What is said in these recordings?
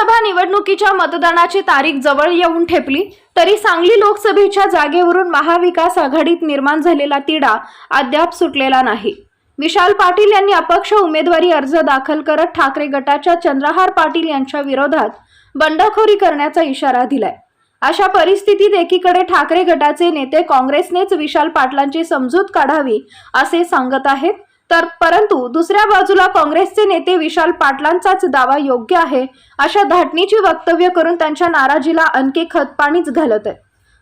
लोकसभा निवडणुकीच्या मतदानाची तारीख जवळ येऊन ठेपली तरी सांगली लोकसभेच्या जागेवरून महाविकास आघाडीत निर्माण झालेला तिढा अद्याप सुटलेला नाही. विशाल पाटील यांनी अपक्ष उमेदवारी अर्ज दाखल करत ठाकरे गटाच्या चंद्रहार पाटील यांच्या विरोधात बंडखोरी करण्याचा इशारा दिलाय. अशा परिस्थितीत एकीकडे ठाकरे गटाचे नेते काँग्रेसनेच विशाल पाटलांची समजूत काढावी असे सांगत आहेत तर परंतु दुसऱ्या बाजूला काँग्रेसचे नेते विशाल पाटलांचाच दावा योग्य आहे अशा धाटणीची वक्तव्य करून त्यांच्या नाराजीला आणखी खतपाणीच घालत आहे.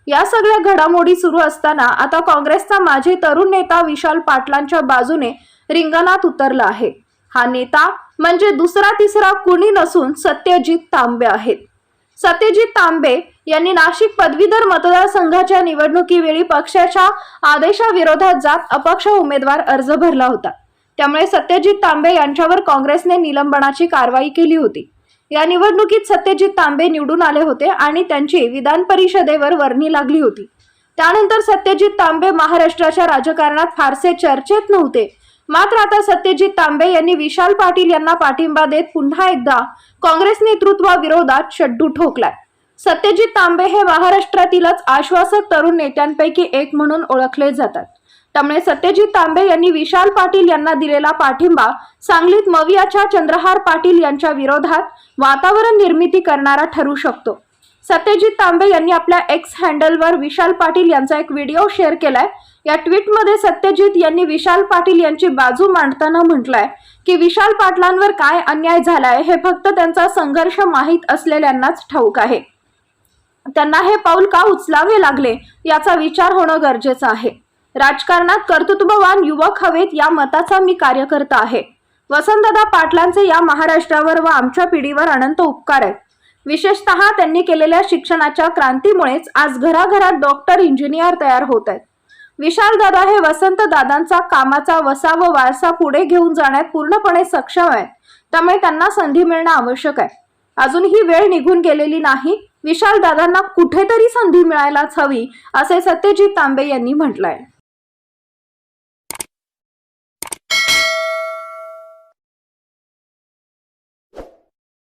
या सगळ्या घडामोडी सुरू असताना आता काँग्रेसचा माजी तरुण नेता विशाल पाटलांच्या बाजूने रिंगणात उतरला आहे. हा नेता म्हणजे दुसरा तिसरा कुणी नसून सत्यजित तांबे आहेत. सत्यजित तांबे यांनी नाशिक पदवीधर मतदारसंघाच्या निवडणुकीवेळी पक्षाच्या आदेशाविरोधात जात अपक्ष उमेदवार अर्ज भरला होता. त्यामुळे सत्यजित तांबे यांच्यावर काँग्रेसने निलंबनाची कारवाई केली होती. या निवडणुकीत सत्यजित तांबे निवडून आले होते आणि त्यांची विधान परिषदेवर वर्णी लागली होती. त्यानंतर सत्यजित तांबे महाराष्ट्राच्या राजकारणात फारसे चर्चेत नव्हते. मात्र आता सत्यजित तांबे यांनी विशाल पाटील यांना पाठिंबा देत पुन्हा एकदा काँग्रेस नेतृत्वाविरोधात शड्डू ठोकलाय. सत्यजित तांबे हे महाराष्ट्रातीलच आश्वासक तरुण नेत्यांपैकी एक म्हणून ओळखले जातात. त्यामुळे सत्यजित तांबे यांनी विशाल पाटील यांना दिलेला पाठिंबा सांगलीत मवियाच्या चंद्रहार पाटील यांच्या विरोधात वातावरण निर्मिती करणारा ठरू शकतो. सत्यजित तांबे यांनी आपल्या एक्स हँडलवर विशाल पाटील यांचा एक व्हिडिओ शेअर केलाय. या ट्विटमध्ये सत्यजित यांनी विशाल पाटील यांची बाजू मांडताना म्हटलंय की विशाल पाटलांवर काय अन्याय झालाय हे फक्त त्यांचा संघर्ष माहीत असलेल्यांनाच ठाऊक आहे. त्यांना हे पाऊल का उचलावे लागले याचा विचार होणं गरजेचं आहे. राजकारणात कर्तृत्ववान युवक हवेत या मताचा मी कार्यकर्ता आहे. वसंतदादा पाटलांचे या महाराष्ट्रावर व आमच्या पिढीवर अनंत उपकार आहेत. विशेषतः त्यांनी केलेल्या शिक्षणाच्या क्रांतीमुळेच आज घराघरात डॉक्टर इंजिनियर तयार होत आहेत. विशालदादा हे वसंत दादांचा कामाचा वसा व वारसा पुढे घेऊन जाण्यात पूर्णपणे सक्षम आहेत. त्यामुळे त्यांना संधी मिळणं आवश्यक आहे. अजून ही वेळ निघून गेलेली नाही. विशाल दादांना कुठेतरी संधी मिळायलाच हवी असे सत्यजित तांबे यांनी म्हटलंय.